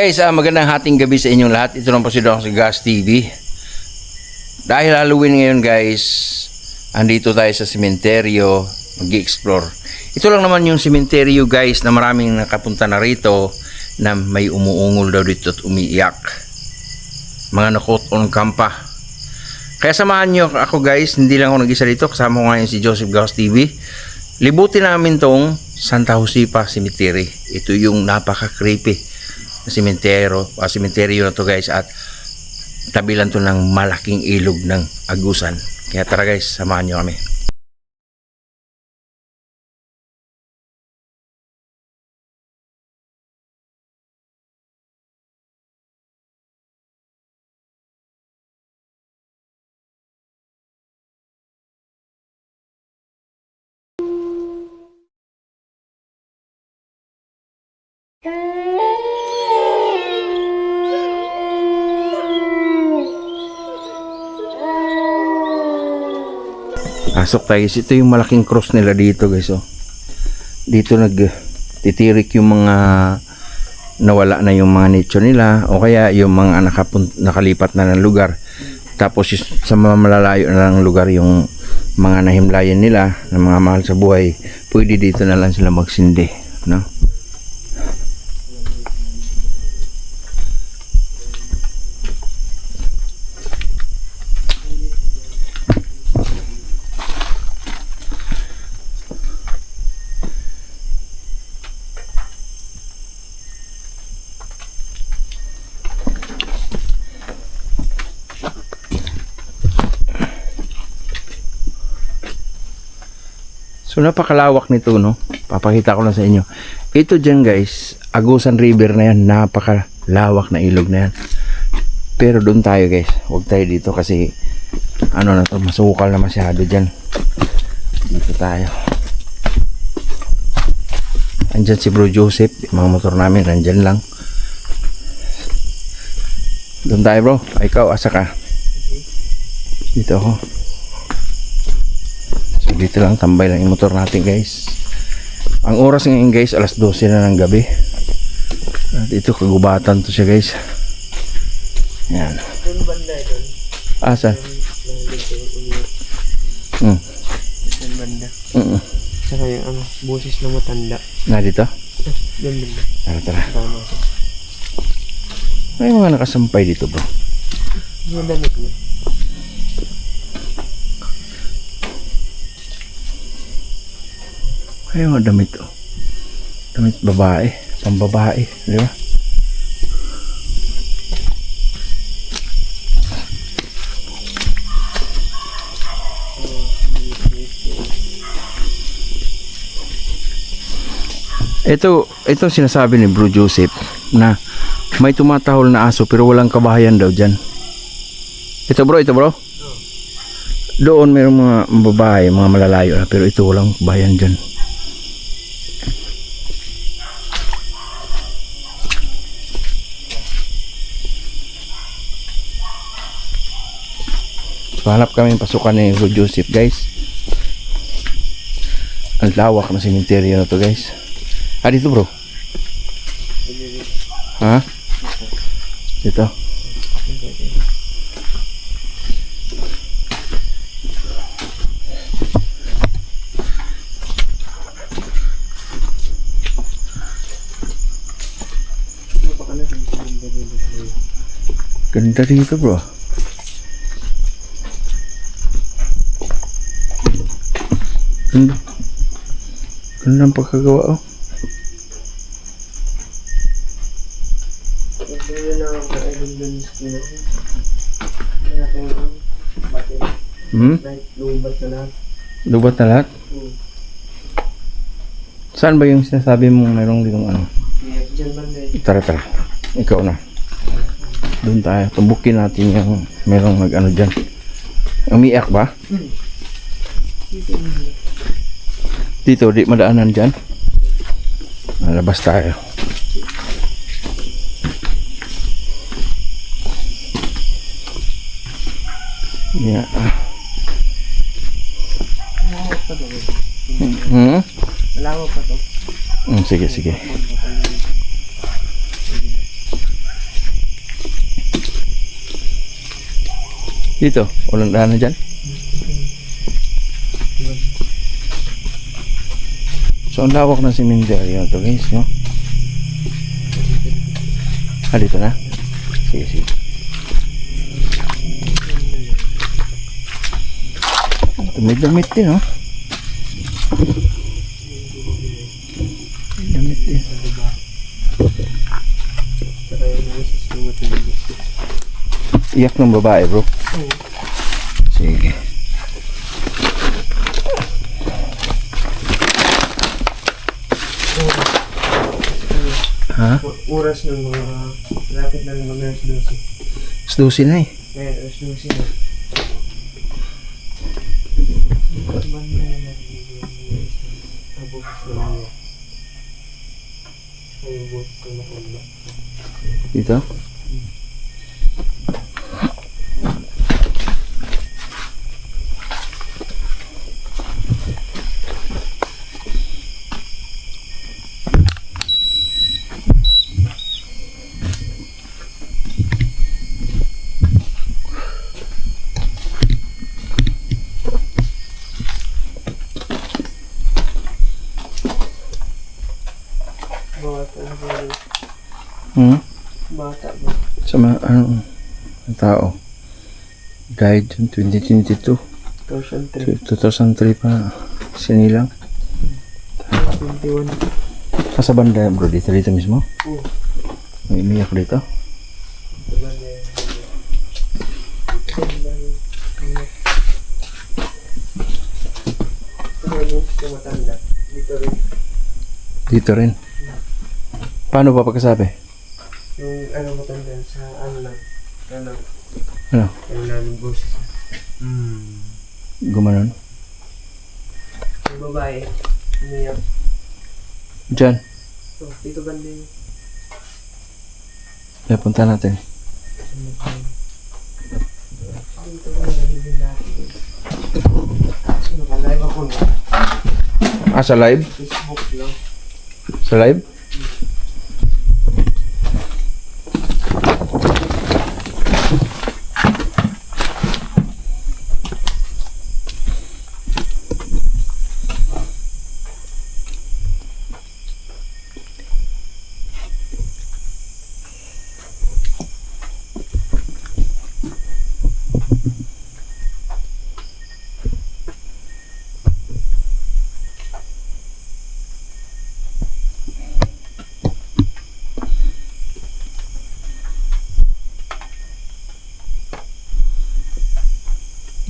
Guys, ah, magandang hating gabi sa inyong lahat. Ito lang po si Don Gas TV. Dahil Halloween ngayon guys, andito tayo sa sementeryo, mag-explore. Ito lang naman yung sementeryo guys na maraming nakapunta na rito na may umuungol daw dito at umiiyak. Mga nakot on kampa. Kaya samahan nyo ako guys, hindi lang ako nag-isa dito, kasama ko ngayon si Joseph Gas TV. Libutin namin tong Santa Josipa Cemetery. Ito yung napaka-creepy na simentero, uh, simenteryo na to guys at tabi lang to ng malaking ilog ng Agusan. Kaya tara guys, samahan nyo kami. Pasok tayo guys. Ito yung malaking cross nila dito guys. Oh. Dito nag titirik yung mga nawala na yung mga nicho nila o kaya yung mga nakapun- nakalipat na ng lugar. Tapos sa mga malalayo na ng lugar yung mga nahimlayan nila ng mga mahal sa buhay, pwede dito na lang sila magsindi. No? So napakalawak nito no. Papakita ko lang sa inyo. Ito dyan guys, Agusan River na yan, napakalawak na ilog na yan. Pero doon tayo guys, huwag tayo dito kasi ano na to, masukal na masyado dyan. Dito tayo. Andyan si Bro Joseph, mga motor namin, nandyan lang. Doon tayo bro, ikaw, asa ka? Dito ako. Dito lang tambay lang yung motor natin guys. Ang oras ngayon guys alas 12 na ng gabi. At ito kagubatan to siya guys. Yan. Doon. Asa? Hmm. Doon banda. Mm. Saka yung ano, boses na matanda. Na dito? Banda. Tara tara. May mga nakasampay dito bro. Yung damit niya. Ay mga damit to. Damit babae. Pambabae. Di ba? Ito, ito sinasabi ni Bro Joseph na may tumatahol na aso pero walang kabahayan daw dyan. Ito bro, ito bro. Doon mayroong mga babae, mga malalayo na pero ito walang kabahayan dyan. Hanap kami pasukan ni Bro Joseph guys. Ang lawak na sementeryo na to guys. Ah, dito bro. Ha? Dito. Ganda dito bro. Natin yung bati na. Hmm? Lubat na lahat. Lubat na lahat? Hmm. Saan ba yung sinasabi mong mayroong ditong ano? Tara tara. Ikaw na. Doon tayo. Tumbukin natin yung mayroong nag ano dyan. Umiyak ba? Banda dito di madaanan dyan nalabas tayo yeah. Hmm? Malawa pa to. Hmm, sige, sige. Dito, walang daan na dyan. So, ang lawak ng cementerio to guys, no? Ah, dito na? Sige, sige. Ito may damit din, no? Damit din. Iyak ng babae, bro. Sige. Ha? Oras ng mga lapit na ng mga alas 12. Sedusin na eh. Kaya alas 12 na. Ba't ba na yung nagiging abot sa mga ay abot sa mga Dito? bata na ba? Hmm? Bata Sa mga, ano, tao. Died in 2022. 2003. 2003 pa sinilang. 21. Nasa banda bro, dito dito mismo. May umiyak dito. Dito rin. Dito rin. Paano pa pagkasabi? Yung ano matanda sa ano lang. Ano? Ano? Ano namin boses. Hmm. Gumanon? Yung babae. Umiyak. Diyan. Oh, dito banda yun. Kaya punta natin. Dito ba nalilin natin? Sino ka? Live ako na. Ah, sa live? Facebook lang. Sa live?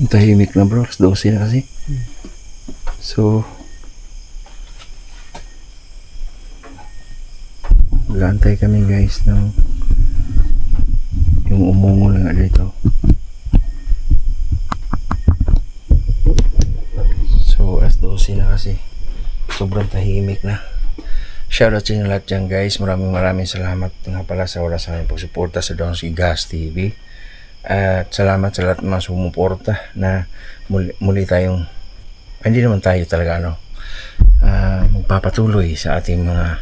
Ang tahimik na bro. Alas 12 na kasi. So, Lantay kami guys ng yung umungol nga dito. So, as 12 na kasi. Sobrang tahimik na. Shoutout sa inyo lahat dyan guys. Maraming maraming salamat nga pala sa oras sa aming pagsuporta sa Donski Gas TV. At salamat sa lahat mga sumuporta na muli, muli tayong ay, hindi naman tayo talaga ano ah, magpapatuloy sa ating mga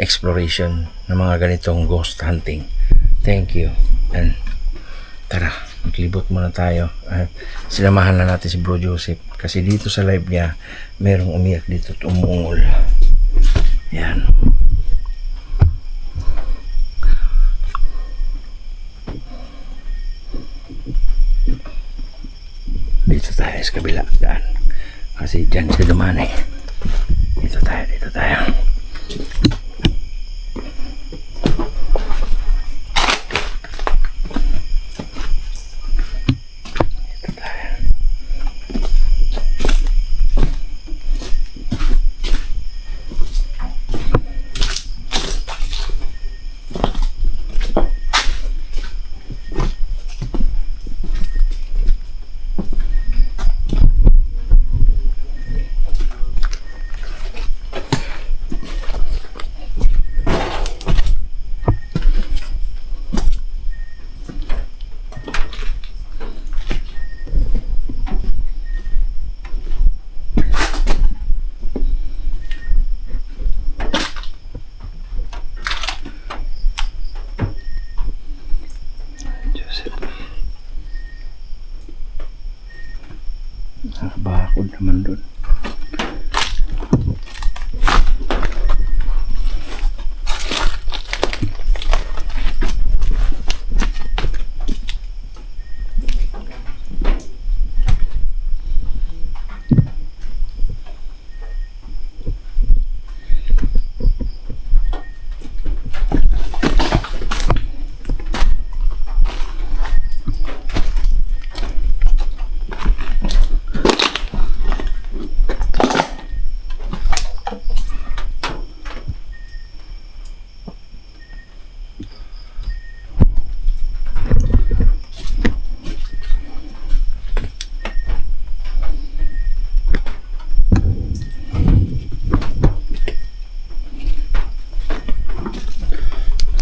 exploration ng mga ganitong ghost hunting. Thank you. And tara, maglibot muna tayo. At sinamahan na natin si Bro Joseph kasi dito sa live niya merong umiyak dito at umuungol. Yan. Dito tayo sa kabila daan. Kasi dyan siya dumaan eh. Dito tayo, dito tayo.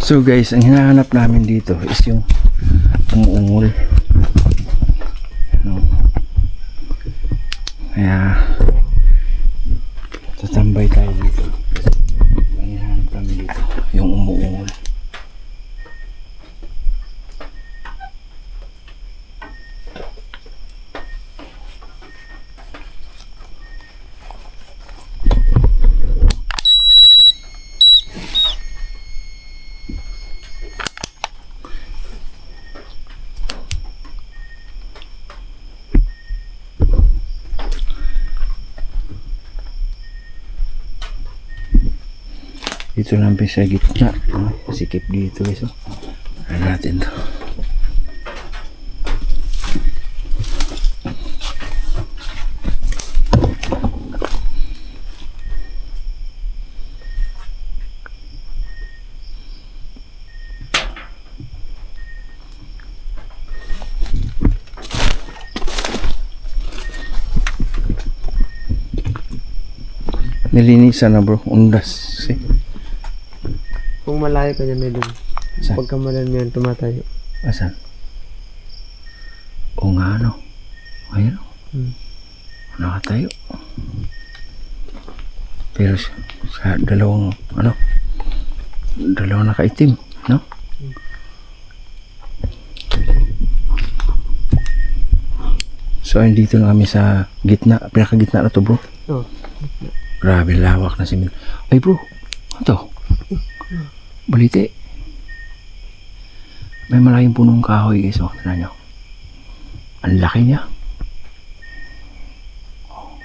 So guys, ang hinahanap namin dito is yung umuungol. No. Kaya tatambay tayo dito. Ang hinahanap namin dito, yung umuungol. Dito lang sa gitna. Sikip dito guys. oh. Natin to. Nilinisan na bro. Undas. See? Kung malayo ka dyan, may dun. Saan? Pagka malayo mo yan, tumatayo. Asan? O nga ano. Ayun o. Hmm. Nakatayo. Pero sa, sa dalawang ano. Dalawang nakaitim. No? So ayun dito na kami sa gitna. Pinakagitna na to bro. Oh. Grabe lawak na simen. Ay bro. Ano to? Balite. May malaking punong kahoy guys. Oh, tignan nyo. Ang laki niya. Po?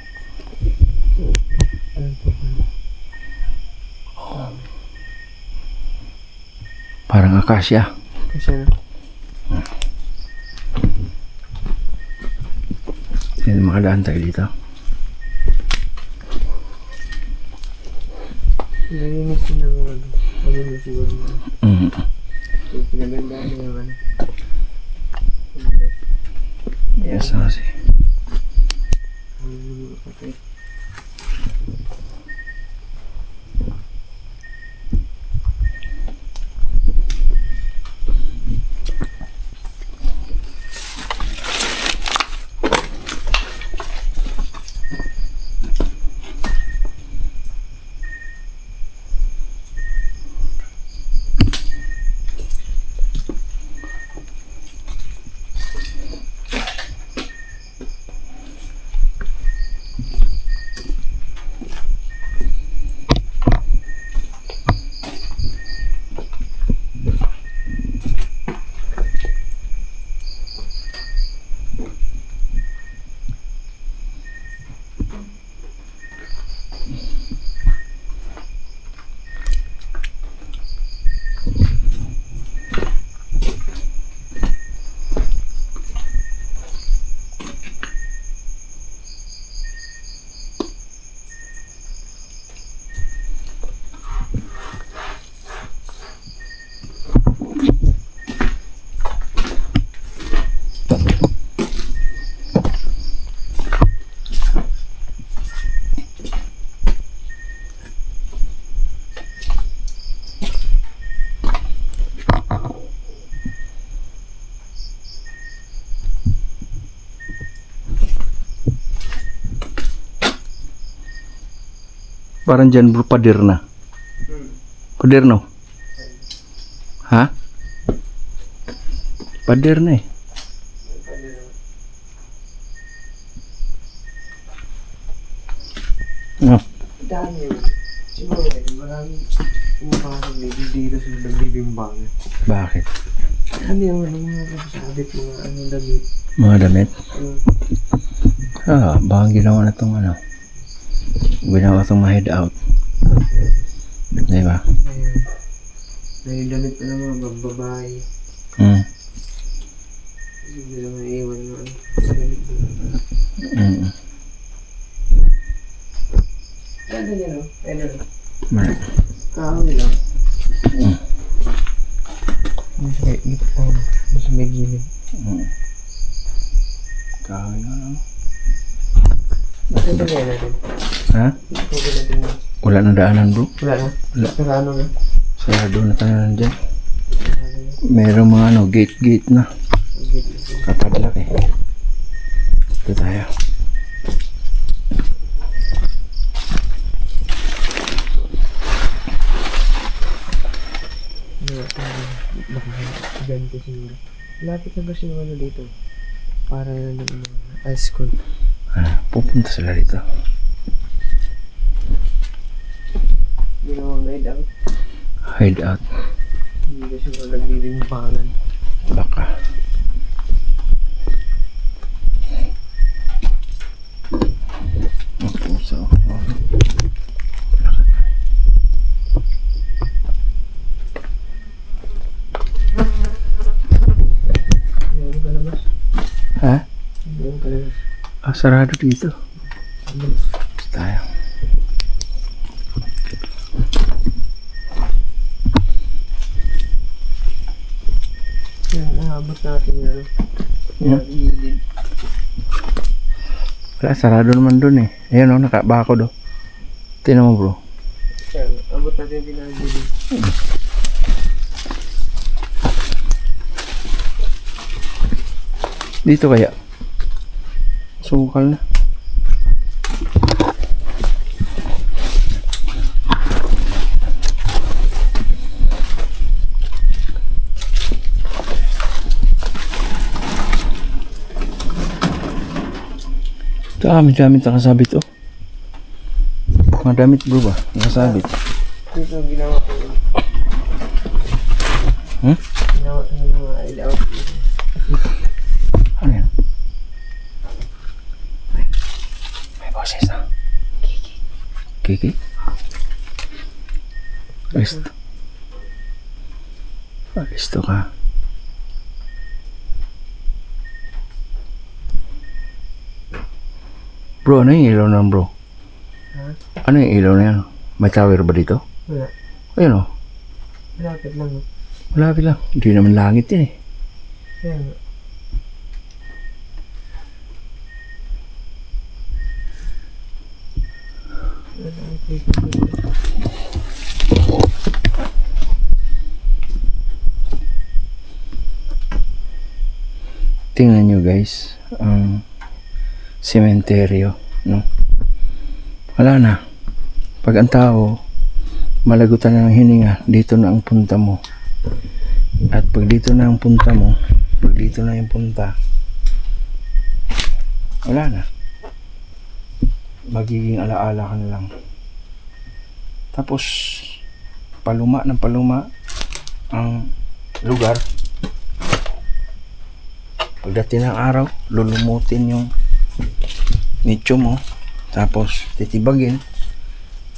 Parang akasya. Kasi na. Yan, makadaan tayo dito. Nalinis na siguro. Mm. Ano. Yes, ano si. Okay. Parang dyan bro, pader na. Pader no? Oh. Ha? Pader na eh. No. Dami yun. Siguro eh, maraming umapasok dito dito sa nagbibimbangan. Bakit? Hindi ako ng mga kasabit, mga ano, damit. Mga damit? Hmm. Ah, baka ginawa na itong ano. Ginawa itong ma-head out. Di ba? ayan. May damit pa ng mga bab- babae. Mm. Hindi lang ano. damit mo. Mm. Ganda niya, no? Ano, Mar- kahoy lang. Mm. Nasa may, oh, nasa may gilid. Mm. Kahoy na ano? Ito ba natin? Ha? Wala na daanan bro. Wala na? Wala. Sarano na? Sarado na tayo nandyan. Merong mga ano, gate-gate na. Kapadlak eh. Ito tayo. Ganito siguro. Lapit na ba siya ano dito? Para na ng high school. Ah, pupunta sila dito. Ginawang night out. Hide out. Hindi ba siguro naglilingbangan? Baka. Okay, so. Labas. Ha? Ah, sarado dito. Basta tayo. Yan, naabot natin yan. Yeah. Yan, gilid. Wala, sarado naman dun eh. Ayan o, nakabako do. Tinan mo bro. Yan, abot natin din ang gilid. Dito kaya. Sukal na. Dami-dami nakasabit oh. Mga damit bro ba? Nakasabit. Dito ginawa ko yun. Hmm? Ginawa ko yung mga dito. Ano yan? May boses na. Kiki? Listo. Ah, listo ka. Bro, ano yung ilaw na bro? Ha? Ano yung ilaw na yan? May tower ba dito? Wala. Ayun o. Malapit lang. oh. Malapit lang. Hindi naman langit yun eh. Yan. Tingnan nyo guys, ang sementeryo, no? Wala na. Pag ang tao, malagutan na ng hininga, dito na ang punta mo. At pag dito na ang punta mo, pag dito na yung punta, wala na. Magiging alaala ka na lang. Tapos, paluma ng paluma ang lugar pagdating ng araw lulumutin yung nicho mo tapos titibagin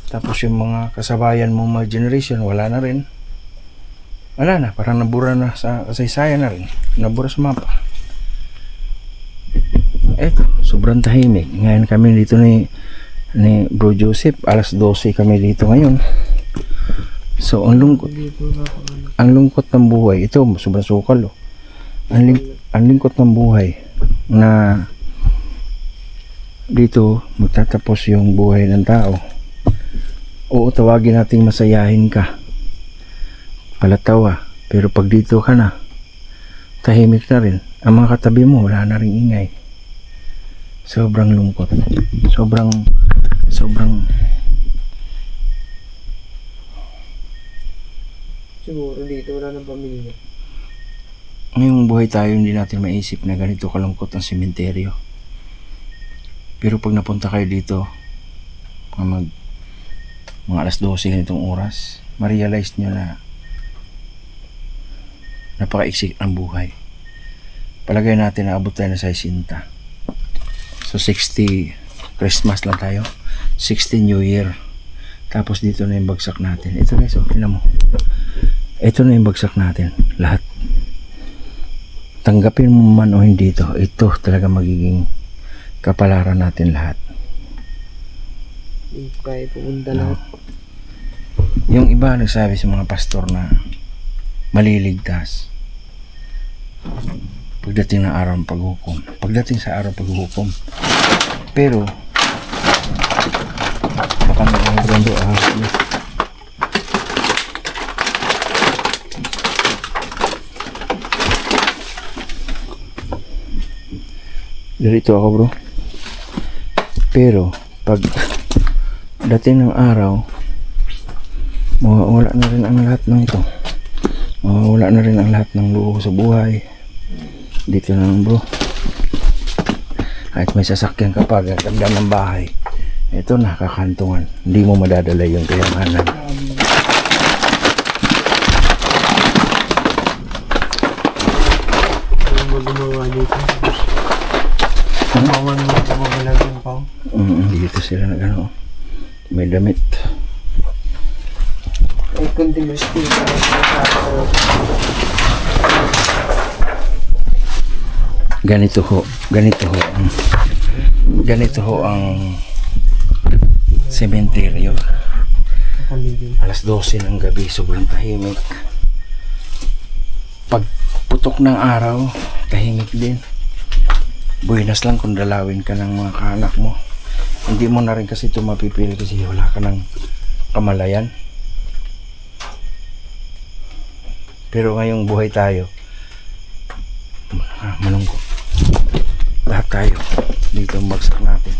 tapos yung mga kasabayan mo mga generation wala na rin. Wala na parang nabura na sa kasaysayan na rin. Nabura sa mapa. Eto sobrang tahimik. Ngayon kami dito ni ni bro Joseph. Alas 12 kami dito ngayon. So ang lungkot. Ang lungkot ng buhay. Ito sobrang sukal oh. ang, ling- ang lingkot ng buhay na dito magtatapos yung buhay ng tao. Oo tawagin nating masayahin ka. Palatawa pero pag dito ka na tahimik na rin. Ang mga katabi mo wala na rin ingay. Sobrang lungkot. Sobrang sobrang Siguro dito wala ng pamilya. ngayong buhay tayo hindi natin maisip na ganito kalungkot ang sementeryo. Pero pag napunta kayo dito, mga mag mga alas 12 ganitong oras, ma-realize nyo na Napakaiksik ng buhay. Palagay natin na abot tayo na sa 60. So 60 Christmas lang tayo. 60 New Year. Tapos dito na yung bagsak natin. Ito guys, okay na mo. Ito na yung bagsak natin. Lahat. Tanggapin mo man o hindi ito. Ito talaga magiging kapalaran natin lahat. Hindi kaya pumunta No. lahat. Yung iba nagsabi sa mga pastor na maliligtas. Pagdating ng araw ng paghukom. Pagdating sa araw paghukom. Pero, baka nagkakaroon doon ahas niya. Ako bro. Pero, pag dating ng araw, mawawala na rin ang lahat ng ito. Mawawala na rin ang lahat ng luho sa buhay. Dito na lang bro. Kahit may sasakyan ka pa gaganda ng bahay ito na kakantungan hindi mo madadala yung kayamanan Ano mo gumawa dito? Gumawa mo gumawa yung pao. mm, dito sila nag ano may damit Ay, sa ganito ho ganito ho ang ganito ho ang sementeryo. Alas 12 ng gabi sobrang tahimik. Pag putok ng araw tahimik din. Buenas lang kung dalawin ka ng mga kaanak mo hindi mo na rin kasi ito mapipili kasi wala ka ng kamalayan. Pero ngayong buhay tayo ah, malungkot. Lahat tayo dito ang bagsak natin.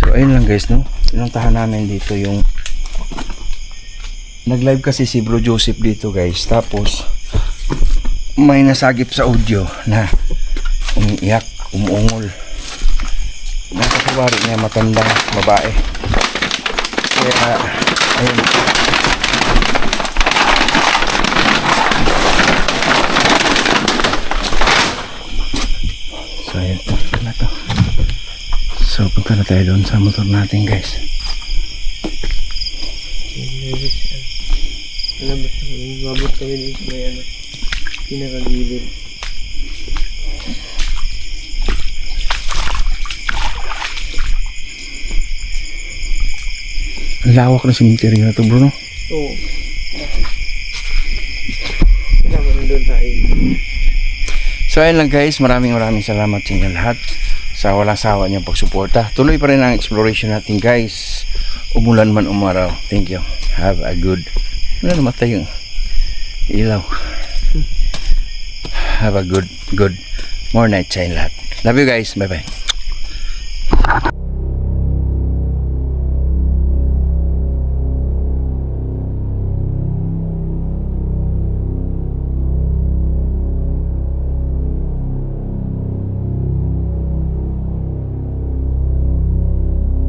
So ayun lang guys no. Pinuntahan namin dito yung Nag-live kasi si Bro Joseph dito guys. Tapos may nasagip sa audio na umiiyak, umuungol. Nasa kabari niya matandang babae. Kaya ayun. So ayun. So, punta na tayo doon sa motor natin, guys. Alam mo, mabot kami dito may ano, pinakagilid. Ang lawak ng cemetery na to, bro, no? Oo. Kailangan nandun tayo. So, ayun lang, guys. Maraming maraming salamat sa inyo lahat sa walang sawa niyong pagsuporta. Tuloy pa rin ang exploration natin, guys. Umulan man umaraw. Thank you. Have a good... Wala namatay yung ilaw. Have a good, good more night sa lahat. Love you, guys. Bye-bye.